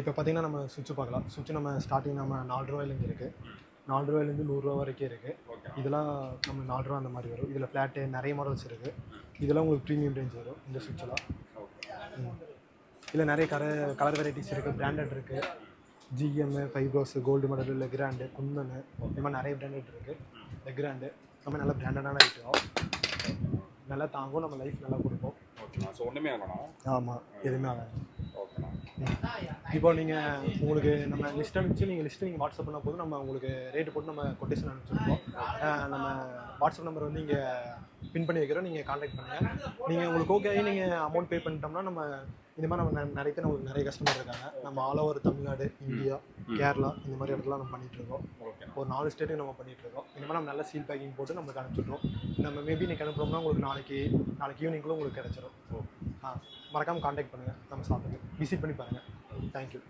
இப்போ பார்த்தீங்கன்னா நம்ம சுவிட்ச் பார்க்கலாம். சுவிட்ச் நம்ம ஸ்டார்டிங் நம்ம நாலு ரூபாயிலேருந்து இருக்குது நாலு ரூபாயிலேருந்து நூறுரூவா வரைக்கும் இருக்குது இதெல்லாம் நம்ம நாலு ரூபா அந்த மாதிரி வரும். இதில் ஃப்ளாட்டு நிறைய மாடல்ஸ் இருக்குது இதெல்லாம் உங்களுக்கு ப்ரீமியம் ரேஞ்ச் வரும் இந்த சுவிட்செல்லாம் இதில் நிறைய கலர் கலர் வெரைட்டிஸ் இருக்குது பிராண்டட் இருக்குது GM Fybros gold medal Legrand Kundan இந்த மாதிரி நிறைய பிராண்டட் இருக்குது லெக்ராண்டு நம்ம நல்ல பிராண்டடான ஐட்டம் நல்லா தாங்கும் நம்ம லைஃப் நல்லா கொடுப்போம் ஆமாம் எதுவுமே ஆகாது. இப்போ நீங்கள் உங்களுக்கு நம்ம லிஸ்ட் அனுப்பிச்சு நீங்கள் லிஸ்ட்டு நீங்கள் வாட்ஸ்அப் பண்ணால் போதும். நம்ம உங்களுக்கு ரேட்டு போட்டு நம்ம கொட்டேஷன் அனுப்பிச்சிருக்கோம். நம்ம வாட்ஸ்அப் நம்பர் வந்து இங்கே பின் பண்ணி வைக்கிறோம். நீங்கள் காண்டாக்ட் பண்ணுங்கள் நீங்கள் உங்களுக்கு ஓகே நீங்கள் அமௌண்ட் பே பண்ணிட்டோம்னா நம்ம இந்த மாதிரி நம்ம நிறைய பேர் நம்மளுக்கு நிறைய கஸ்டமர் இருக்காங்க. நம்ம all over Tamil Nadu India Kerala இந்த மாதிரி இடத்துல நம்ம பண்ணிட்டு இருக்கோம். ஒரு நாலு ஸ்டேட்டுக்கு நம்ம பண்ணிட்டு இருக்கோம். இந்த மாதிரி நம்ம நல்ல சீல் பேக்கிங் போட்டு நம்மளுக்கு அனுப்பிச்சிட்றோம். நம்ம மேபி இன்னைக்கு அனுப்புறோம்னா உங்களுக்கு நாளைக்கு நாளைக்கு ஈவினிங்குள்ள உங்களுக்கு கிடச்சிரும். ஆ. மறக்காமல் காண்டாக்ட் பண்ணுங்கள் நம்ம ஷாப்புக்கு விசிட் பண்ணி பாருங்கள் தேங்க்யூ